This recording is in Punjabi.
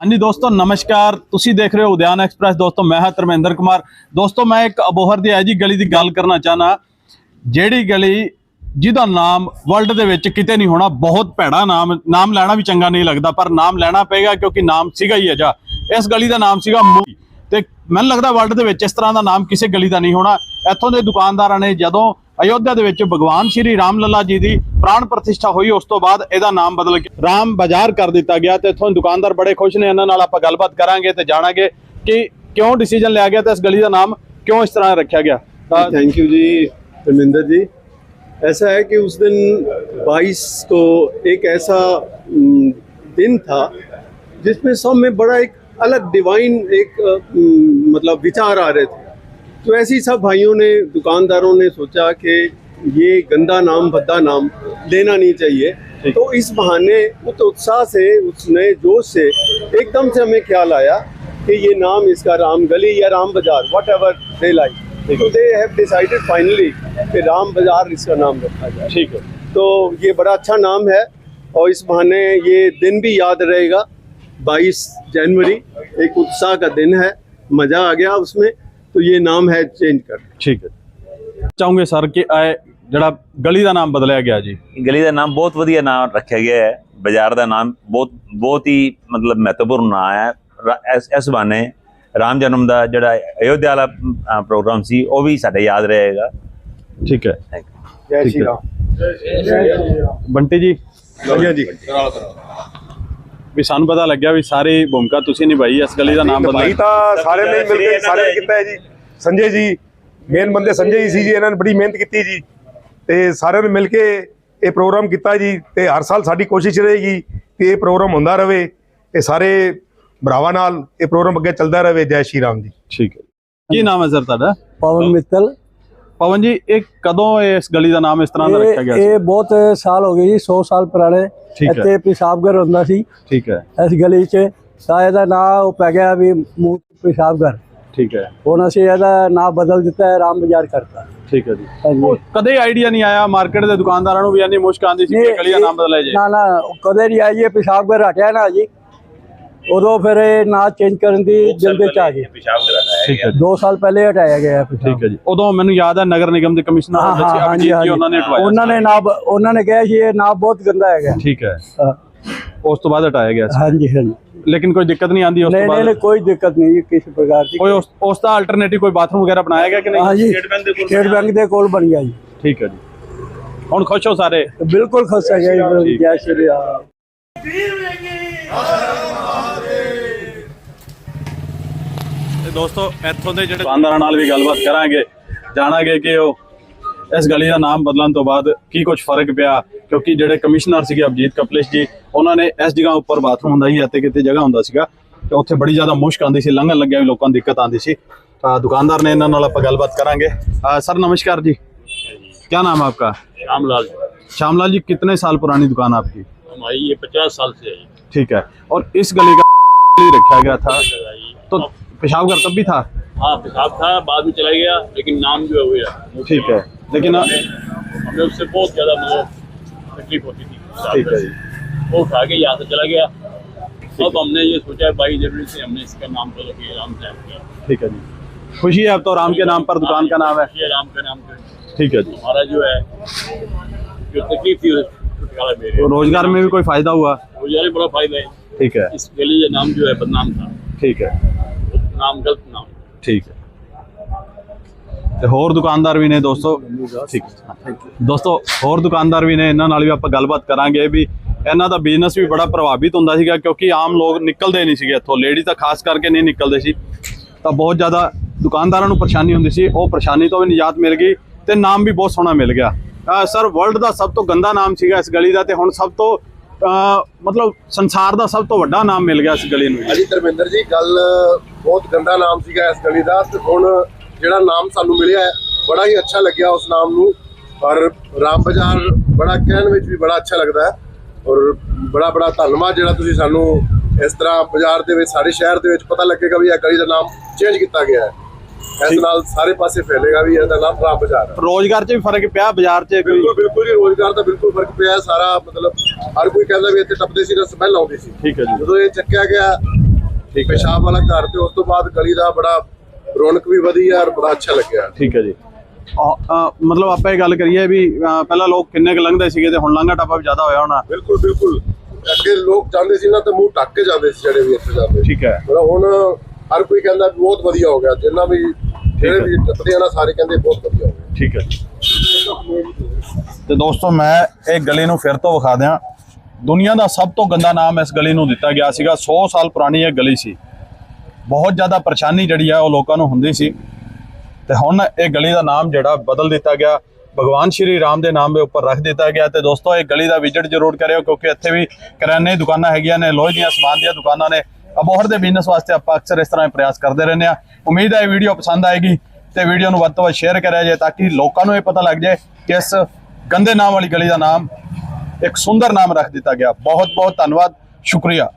ਹਾਂਜੀ ਦੋਸਤੋ, ਨਮਸਕਾਰ। ਤੁਸੀਂ ਦੇਖ ਰਹੇ ਹੋ ਉਦਿਆਨ ਐਕਸਪ੍ਰੈਸ। ਦੋਸਤੋ, ਮੈਂ ਹਾਂ ਧਰਮਿੰਦਰ ਕੁਮਾਰ। ਦੋਸਤੋ, ਮੈਂ ਇੱਕ ਅਬੋਹਰ ਦੀ ਹੈ ਜੀ ਗਲੀ ਦੀ ਗੱਲ ਕਰਨਾ ਚਾਹਨਾ। ਜਿਹੜੀ ਗਲੀ ਜਿਹਦਾ ਨਾਮ ਵਰਲਡ ਦੇ ਵਿੱਚ ਕਿਤੇ ਨਹੀਂ ਹੋਣਾ, ਬਹੁਤ ਭੈੜਾ ਨਾਮ ਨਾਮ ਲੈਣਾ ਵੀ ਚੰਗਾ ਨਹੀਂ ਲੱਗਦਾ, ਪਰ ਨਾਮ ਲੈਣਾ ਪਏਗਾ ਕਿਉਂਕਿ ਨਾਮ ਸੀਗਾ ਹੀ ਅਜਾ। ਇਸ ਗਲੀ ਦਾ ਨਾਮ ਸੀਗਾ ਮੂਵੀ ਤੇ ਮੈਨੂੰ ਲੱਗਦਾ ਵਰਲਡ ਦੇ ਵਿੱਚ ਇਸ ਤਰ੍ਹਾਂ ਦਾ ਨਾਮ ਕਿਸੇ ਗਲੀ ਦਾ ਨਹੀਂ ਹੋਣਾ। ਇੱਥੋਂ ਦੇ ਦੁਕਾਨਦਾਰਾਂ ਨੇ ਜਦੋਂ ਅਯੋਧਿਆ ਦੇ ਵਿੱਚ ਭਗਵਾਨ ਸ਼੍ਰੀ ਰਾਮ ਲੱਲਾ ਜੀ ਦੀ ਪ੍ਰਾਣ ਪ੍ਰਤਿਸ਼ਠਾ ਹੋਈ ਉਸ ਤੋਂ ਬਾਅਦ ਇਹਦਾ ਨਾਮ ਬਦਲ ਕੇ ਰਾਮ ਬਾਜ਼ਾਰ ਕਰ ਦਿੱਤਾ ਗਿਆ ਤੇ ਇੱਥੋਂ ਦੇ ਦੁਕਾਨਦਾਰ ਬੜੇ ਖੁਸ਼ ਨੇ ਇਹਨਾਂ ਨਾਲ ਆਪਾਂ ਗੱਲਬਾਤ ਕਰਾਂਗੇ ਤੇ ਜਾਣਾਂਗੇ ਕਿ ਕਿਉਂ ਡਿਸੀਜਨ ਲਿਆ ਗਿਆ ਤੇ ਇਸ ਗਲੀ ਦਾ ਨਾਮ ਕਿਉਂ ਇਸ ਤਰ੍ਹਾਂ ਰੱਖਿਆ ਗਿਆ ਤਾਂ थैंक यू जी धर्मेंद्र जी ऐसा है कि उस दिन 22 को एक ऐसा हम्म, दिन था जिसमें सब में बड़ा एक अलग डिवाइन एक अ, हम्म, मतलब विचार आ रहे थे तो ऐसे ही सब भाइयों ने दुकानदारों ने सोचा कि ये गंदा नाम भद्दा नाम लेना नहीं चाहिए। तो इस बहाने उस उत्साह से उस नए जोश से एकदम से हमें ख्याल आया कि ये नाम इसका राम गली या राम बाज़ार वट एवर दे लाइक तो दे हैव डिसाइडेड फाइनली कि राम बाज़ार इसका नाम रखा जाए। ठीक है। तो ये बड़ा अच्छा नाम है और इस बहाने ये दिन भी याद रहेगा। 22 जनवरी एक उत्साह का दिन है। मज़ा आ गया उसमें। तो ये नाम है चेंज कर ਠੀਕ ਹੈ ਚਾਹੂੰਗੇ ਸਰ ਕਿ ਇਹ ਜਿਹੜਾ ਗਲੀ ਦਾ ਨਾਮ ਬਦਲਿਆ ਗਿਆ ਜੀ ਗਲੀ ਦਾ ਨਾਮ ਬਹੁਤ ਵਧੀਆ ਨਾਮ ਰੱਖਿਆ ਗਿਆ ਹੈ ਬਾਜ਼ਾਰ ਦਾ ਨਾਮ ਬਹੁਤ ਬਹੁਤ ਹੀ ਮਤਲਬ ਮਹੱਤਵਪੂਰਨ ਨਾਮ ਹੈ ਰਾ- ਇਸ ਇਸ ਬਹਾਨੇ ਰਾਮ ਜਨਮ ਦਾ ਜਿਹੜਾ ਅਯੋਧਿਆ ਵਾਲਾ ਅ, ਪ੍ਰੋਗਰਾਮ ਸੀ ਉਹ ਵੀ ਸਾਡੇ ਯਾਦ ਰਹੇਗਾ ਠੀਕ ਹੈ Thank you. जय ठीक श्री है। राम ਬੰਟੀ ਜੀ भैया जी ਵੀ ਸਾਨੂੰ ਪਤਾ ਲੱਗਿਆ ਵੀ ਸਾਰੀ ਭੂਮਿਕਾ ਤੁਸੀਂ ਨਿਭਾਈ ਇਸ ਗਲੀ ਦਾ ਨਾਮ ਭਾਈ ਬਦਲਿਆ ਤਾਂ ਸਾਰੇ ਨੇ ਮਿਲ ਕੇ ਸਾਰੇ ਨੇ ਕੀਤਾ ਹੈ ਜੀ। ਸੰਜੇ ਜੀ ਮੇਨ ਬੰਦੇ ਸੰਜੇ ਹੀ ਸੀ ਜੀ ਇਹਨਾਂ ਨੇ ਬੜੀ ਮਿਹਨਤ ਕੀਤੀ ਜੀ। ਤੇ ਸਾਰਿਆਂ ਨੇ ਮਿਲ ਕੇ ਇਹ ਪ੍ਰੋਗਰਾਮ ਕੀਤਾ ਜੀ ਤੇ ਹਰ ਸਾਲ ਸਾਡੀ ਕੋਸ਼ਿਸ਼ ਰਹੇਗੀ ਕਿ ਇਹ ਪ੍ਰੋਗਰਾਮ ਹੁੰਦਾ ਰਹੇ ਇਹ ਸਾਰੇ ਭਰਾਵਾਂ ਨਾਲ ਇਹ ਪ੍ਰੋਗਰਾਮ ਅੱਗੇ ਚੱਲਦਾ ਰਹੇ ਜੈ ਸ਼੍ਰੀ ਰਾਮ ਜੀ। ਠੀਕ ਹੈ। ਕੀ ਨਾਮ ਹੈ ਸਰ ਤੁਹਾਡਾ? ਪਵਨ ਮਿੱਤਲ। ਪਵਨ ਜੀ ਇਹ ਕਦੋਂ ਇਸ ਗਲੀ ਦਾ ਨਾਮ ਇਸ ਤਰ੍ਹਾਂ ਦਾ ਰੱਖਿਆ ਗਿਆ ਇਹ ਸੀ? ਇਹ ਬਹੁਤ ਸਾਲ ਹੋ ਗਏ ਜੀ 100 ਸਾਲ ਪੁਰਾਣੇ। ਇੱਥੇ ਪਿਸ਼ਾਬਗਰ ਹੁੰਦਾ ਸੀ। ਠੀਕ ਹੈ। ਇਸ ਗਲੀ 'ਚ ਤਾਂ ਇਹਦਾ ਨਾਂ ਉਹ ਪੈ ਗਿਆ ਵੀ ਮੂੰਹ ਪਿਸ਼ਾਬਗਰ ਠੀਕ ਹੈ। ਹੁਣ ਅਸੀਂ ਇਹਦਾ ਨਾਂ ਬਦਲ ਦਿੱਤਾ ਹੈ ਰਾਮ ਬਾਜ਼ਾਰ ਕਰਤਾ। ਠੀਕ ਹੈ ਜੀ। ਕਦੇ ਆਈਡੀਆ ਨਹੀਂ ਆਇਆ ਮਾਰਕੀਟ ਦੇ ਦੁਕਾਨਦਾਰਾਂ ਨੂੰ ਵੀ ਇੰਨੀ ਮੁਸ਼ਕ ਆਉਂਦੀ ਸੀ ਕਿ ਗਲੀ ਦਾ ਨਾਮ ਬਦਲਿਆ ਜੇ ਨਾ ਨਾ ਕਦੇ ਨਹੀਂ ਆਈ ਇਹ ਪਿਸ਼ਾਬਗਰ ਹਟਿਆ ਨਾ ਜੀ। ਉਦੋਂ ਫਿਰ ਇਹ ਨਾਂ ਚੇਂਜ ਕਰਨ ਦੀ ਜਲਦੀ ਚ ਆ ਗਈ। ਠੀਕ ਹੈ ਜੀ, 2 ਸਾਲ ਪਹਿਲੇ ਹਟਾਇਆ ਗਿਆ ਹੈ ਠੀਕ ਹੈ ਜੀ। ਉਦੋਂ ਮੈਨੂੰ ਯਾਦ ਹੈ ਨਗਰ ਨਿਗਮ ਦੇ ਕਮਿਸ਼ਨਰ ਹਾਂ ਹੁੰਦੇ ਸੀ ਹਾਂ ਹਾਂਜੀ ਅਭਿਜੀਤ ਜੀ ਉਹਨਾਂ ਨੇ ਹਟਵਾਇਆ ਉਹਨਾਂ ਨੇ ਸੀ। ਨਾਂ ਬ- ਉਹਨਾਂ ਨੇ ਕਿਹਾ ਸੀ ਇਹ ਨਾਂ ਬਹੁਤ ਗੰਦਾ ਹੈਗਾ। ਠੀਕ ਹੈ। ਹਾਂ, ਉਸ ਤੋਂ ਬਾਅਦ ਹਟਾਇਆ ਗਿਆ ਸੀ। ਹਾਂਜੀ ਹਾਂਜੀ। ਲੇਕਿਨ ਕੋਈ ਦਿੱਕਤ ਨਹੀਂ ਆਂਦੀ ਉਸ ਨਹੀਂ ਤੋਂ ਨਹੀਂ ਬਾਅਦ? ਨਹੀਂ, ਕੋਈ ਦਿੱਕਤ ਨਹੀਂ ਜੀ ਕਿਸੇ ਪ੍ਰਕਾਰ ਦੀ ਕੋਈ ਉਸ ਉਸ ਦਾ ਅਲਟਰਨੇਟਿਵ ਕੋਈ ਬਾਥਰੂਮ ਵਗੈਰਾ ਬਣਾਇਆ ਗਿਆ ਕਿ ਨਹੀਂ? ਹਾਂਜੀ ਸਟੇਟ ਬੈਂਕ ਦੇ ਕੋਲ ਬਣ ਗਿਆ ਜੀ। ਠੀਕ ਹੈ ਜੀ। ਹੁਣ ਖੁਸ਼ ਹੋ ਸਾਰੇ? ਬਿਲਕੁਲ ਖੁਸ਼ ਹੈ ਜੀ। ਜੈ ਸ਼੍ਰੀ ਰਾਮ। ਤੇ ਦੋਸਤੋ ਇੱਥੋਂ ਦੇ ਜਿਹੜੇ ਦੁਕਾਨਦਾਰਾਂ ਨਾਲ ਵੀ ਗੱਲਬਾਤ ਕਰਾਂਗੇ ਜਾਣਾਂਗੇ ਕਿ ਉਹ ਇਸ ਗਲੀ ਦਾ ਨਾਮ ਬਦਲਣ ਤੋਂ ਬਾਅਦ ਕੀ ਕੁਝ ਫਰਕ ਪਿਆ ਕਿਉਂਕਿ ਜਿਹੜੇ ਕਮਿਸ਼ਨਰ ਸੀਗੇ ਅਭਜੀਤ ਕਪਲਿਸ਼ ਜੀ ਉਹਨਾਂ ਨੇ ਇਸ ਜਗ੍ਹਾ ਉੱਪਰ ਬਾਥਰੂਮ ਹੁੰਦਾ ਸੀ ਅਤੇ ਕਿਤੇ ਜਗ੍ਹਾ ਹੁੰਦਾ ਸੀਗਾ ਤੇ ਉੱਥੇ ਬੜੀ ਜ਼ਿਆਦਾ ਮੁਸ਼ਕ ਆਉਂਦੀ ਸੀ ਲੰਘਣ ਲੱਗਿਆ ਵੀ ਲੋਕਾਂ ਨੂੰ ਦਿੱਕਤ ਆਉਂਦੀ ਸੀ ਤਾਂ ਦੁਕਾਨਦਾਰ ਨੇ ਇਹਨਾਂ ਨਾਲ ਆਪਾਂ ਗੱਲਬਾਤ ਕਰਾਂਗੇ ਅ, सर नमस्कार जी क्या नाम है आपका रामलाल श्यामलाल जी कितने साल पुरानी दुकान आपकी हमारी ये पचास साल से है ये ठीक है और इस गली का रखा गया था जगह ये। तो पेशाब घर तब भी था? हाँ पेशाब था बाद में चला गया लेकिन नाम जो है वो है। ठीक है लेकिन हमें उससे बहुत ज़्यादा मतलब तकलीफ़ होती थी। ठीक है वो उठा के यहाँ से चला गया। अब हमने ये सोचा है बाईस जनवरी से हमने इसका नाम बदल के राम साहब किया। ठीक है जी। खुशी है अब तो राम के नाम पर दुकान का नाम है। राम का नाम ठीक है जी। हमारा जो है जो तकलीफ़ थी तो रोज़गार में भी कोई फ़ायदा हुआ? रोज़गार ज़्यादा बड़ा फ़ायदा है। ठीक है। इस गली का नाम जो है बदनाम था। ठीक है। ਨਾਮ ਗਲਤ ਨਾਮ। ਠੀਕ ਹੈ। ਤੇ ਹੋਰ ਦੁਕਾਨਦਾਰ ਵੀ ਨੇ ਦੋਸਤੋ। ਠੀਕ ਹੈ। ਦੋਸਤੋ ਹੋਰ ਦੁਕਾਨਦਾਰ ਵੀ ਨੇ ਇਹਨਾਂ ਨਾਲ ਵੀ ਆਪਾਂ ਗੱਲਬਾਤ ਕਰਾਂਗੇ ਵੀ ਇਹਨਾਂ ਦਾ ਬਿਜ਼ਨਸ ਵੀ ਬੜਾ ਪ੍ਰਭਾਵਿਤ ਹੁੰਦਾ ਸੀਗਾ ਕਿਉਂਕਿ ਆਮ ਲੋਕ ਨਿਕਲਦੇ ਨਹੀਂ ਸੀਗੇ ਇੱਥੋਂ। ਲੇਡੀ ਤਾਂ ਖਾਸ ਕਰਕੇ ਨਹੀਂ ਨਿਕਲਦੇ ਸੀ। ਤਾਂ ਬਹੁਤ ਜ਼ਿਆਦਾ ਦੁਕਾਨਦਾਰਾਂ ਨੂੰ ਪਰੇਸ਼ਾਨੀ ਹੁੰਦੀ ਸੀ। ਉਹ ਪਰੇਸ਼ਾਨੀ ਤੋਂ ਵੀ ਨਿਜਾਤ ਮਿਲ ਗਈ ਤੇ ਨਾਮ ਵੀ ਬਹੁਤ ਸੋਹਣਾ ਮਿਲ ਗਿਆ। ਸਰ ਵਰਲਡ ਦਾ ਸਭ ਤੋਂ ਗੰਦਾ ਨਾਮ ਸੀਗਾ ਇਸ ਗਲੀ ਦਾ ਤੇ ਹੁਣ ਸਭ ਤੋਂ ਮਤਲਬ ਸੰਸਾਰ ਦਾ ਸਭ ਤੋਂ ਵੱਡਾ ਨਾਮ ਮਿਲ ਗਿਆ ਇਸ ਗਲੀ ਨੂੰ ਹਾਂਜੀ, ਧਰਮਿੰਦਰ ਜੀ, ਗੱਲ ਬਹੁਤ ਗੰਦਾ ਨਾਮ ਸੀਗਾ ਇਸ ਗਲੀ ਦਾ ਤੇ ਹੁਣ ਜਿਹੜਾ ਨਾਮ ਸਾਨੂੰ ਮਿਲਿਆ ਹੈ, ਬੜਾ ਹੀ ਅੱਛਾ ਲੱਗਿਆ ਉਸ ਨਾਮ ਨੂੰ। ਔਰ ਰਾਮ ਬਾਜ਼ਾਰ ਬੜਾ ਕਹਿਣ ਵਿੱਚ ਵੀ ਬੜਾ ਅੱਛਾ ਲੱਗਦਾ ਹੈ ਔਰ ਬੜਾ ਬੜਾ ਧੰਨਵਾਦ ਜਿਹੜਾ ਤੁਸੀਂ ਸਾਨੂੰ ਇਸ ਤਰ੍ਹਾਂ ਬਾਜ਼ਾਰ ਦੇ ਵਿੱਚ, ਸਾਡੇ ਸ਼ਹਿਰ ਦੇ ਵਿੱਚ ਪਤਾ ਲੱਗੇਗਾ ਵੀ ਇਹ ਗਲੀ ਦਾ ਨਾਮ ਚੇਂਜ ਕੀਤਾ ਗਿਆ ਹੈ। ਇਸ ਨਾਲ ਸਾਰੇ ਪਾਸੇ ਫੈਲੇਗਾ ਵੀ ਇਹਦਾ ਨਾਮ ਰਾਮ ਬਾਜ਼ਾਰ ਹੈ ਰੋਜ਼ਗਾਰ 'ਚ ਵੀ ਫ਼ਰਕ ਪਿਆ ਬਾਜ਼ਾਰ 'ਚ ਕੋਈ ਬਿਲਕੁਲ ਬਿਲਕੁਲ ਜੀ ਰੋਜ਼ਗਾਰ ਦਾ ਬਿਲਕੁਲ ਫ਼ਰਕ ਪਿਆ। ਸਾਰਾ ਮਤਲਬ ਹਰ ਕੋਈ ਕਹਿੰਦਾ ਵੀ ਇੱਥੇ ਟੱਪਦੇ ਸੀ ਤਾਂ ਸਮੈਲ ਆਉਂਦੀ ਸੀ। ਠੀਕ ਹੈ ਜੀ। ਜਦੋਂ ਇਹ ਚੱਕਿਆ ਗਿਆ ਠੀਕ ਹੈ। ਪਿਸ਼ਾਬ ਵਾਲਾ ਘਰ ਤੇ ਉਸ ਤੋਂ ਬਾਅਦ ਗਲੀ ਦਾ ਬੜਾ ਰੌਣਕ ਵੀ ਵਧੀ ਔਰ ਬੜਾ ਅੱਛਾ ਲੱਗਿਆ। ਠੀਕ ਹੈ ਜੀ। ਮਤਲਬ ਆਪਾਂ ਇਹ ਗੱਲ ਕਰੀਏ ਵੀ ਪਹਿਲਾਂ ਲੋਕ ਕਿੰਨੇ ਕੁ ਲੰਘਦੇ ਸੀਗੇ ਤੇ ਹੁਣ ਲੰਘਾ ਟੱਪਾ ਵੀ ਜ਼ਿਆਦਾ ਹੋਇਆ ਹੋਣਾ। ਬਿਲਕੁਲ ਬਿਲਕੁਲ। ਅੱਗੇ ਲੋਕ ਜਾਂਦੇ ਸੀ ਨਾ ਤੇ ਮੂੰਹ ਢੱਕ ਕੇ ਜਾਂਦੇ ਸੀ ਜਿਹੜੇ ਵੀ ਇੱਥੇ ਜਾਂਦੇ ਠੀਕ ਹੈ। ਹੁਣ ਹਰ ਕੋਈ ਕਹਿੰਦਾ ਵੀ ਬਹੁਤ ਵਧੀਆ ਹੋ ਗਿਆ ਜਿੰਨਾ ਵੀ ਜਿਹੜੇ ਵੀ ਟੱਪਦੇ ਆ ਨਾ ਸਾਰੇ ਕਹਿੰਦੇ ਬਹੁਤ ਵਧੀਆ ਹੋ ਗਿਆ। ਠੀਕ ਹੈ ਤੇ ਦੋਸਤੋ ਮੈਂ ਇਹ ਗਲੀ ਨੂੰ ਫਿਰ ਤੋਂ ਵਿਖਾ ਦਿਆਂ। ਦੁਨੀਆ ਦਾ ਸਭ ਤੋਂ ਗੰਦਾ ਨਾਮ ਇਸ ਗਲੀ ਨੂੰ ਦਿੱਤਾ ਗਿਆ ਸੀਗਾ। 100 ਸਾਲ ਪੁਰਾਣੀ ਇਹ ਗਲੀ ਸੀ। ਬਹੁਤ ਜ਼ਿਆਦਾ ਪਰੇਸ਼ਾਨੀ ਜਿਹੜੀ ਹੈ ਉਹ ਲੋਕਾਂ ਨੂੰ ਹੁੰਦੀ ਸੀ। ਤੇ ਹੁਣ ਇਹ ਗਲੀ ਦਾ ਨਾਮ ਜਿਹੜਾ ਬਦਲ ਦਿੱਤਾ ਗਿਆ। ਭਗਵਾਨ ਸ਼੍ਰੀ ਰਾਮ ਦੇ ਨਾਮ ਦੇ ਉੱਪਰ ਰੱਖ ਦਿੱਤਾ ਗਿਆ। ਤੇ ਦੋਸਤੋ ਇਹ ਗਲੀ ਦਾ ਵਿਜ਼ਿਟ ਜ਼ਰੂਰ ਕਰਿਓ ਕਿਉਂਕਿ ਇੱਥੇ ਵੀ ਕਰਿਆਨੇ ਦੀ ਦੁਕਾਨਾਂ ਹੈਗੀਆਂ ਨੇ ਲੋਹੇ ਦੀਆਂ ਸਮਾਨ ਦੀਆਂ ਦੁਕਾਨਾਂ ਨੇ। ਅਬੋਹਰ ਦੇ ਬਿਜ਼ਨਸ ਵਾਸਤੇ ਆਪਾਂ ਅਕਸਰ ਇਸ ਤਰ੍ਹਾਂ ਦੇ ਪ੍ਰਯਾਸ ਕਰਦੇ ਰਹਿੰਦੇ ਆ ਉਮੀਦ ਹੈ ਇਹ ਵੀਡੀਓ ਪਸੰਦ ਆਏਗੀ ਤੇ ਵੀਡੀਓ ਨੂੰ ਵੱਧ ਤੋਂ ਵੱਧ ਸ਼ੇਅਰ ਕਰਿਆ ਜਾਏ ਤਾਂ ਕਿ ਲੋਕਾਂ ਨੂੰ ਇਹ ਪਤਾ ਲੱਗ ਜਾਏ ਕਿ ਇਸ ਗੰਦੇ ਨਾਮ ਵਾਲੀ ਗਲੀ ਦਾ ਨਾਮ ਇੱਕ ਸੁੰਦਰ ਨਾਮ ਰੱਖ ਦਿੱਤਾ ਗਿਆ। ਬਹੁਤ ਬਹੁਤ ਧੰਨਵਾਦ। ਸ਼ੁਕਰੀਆ।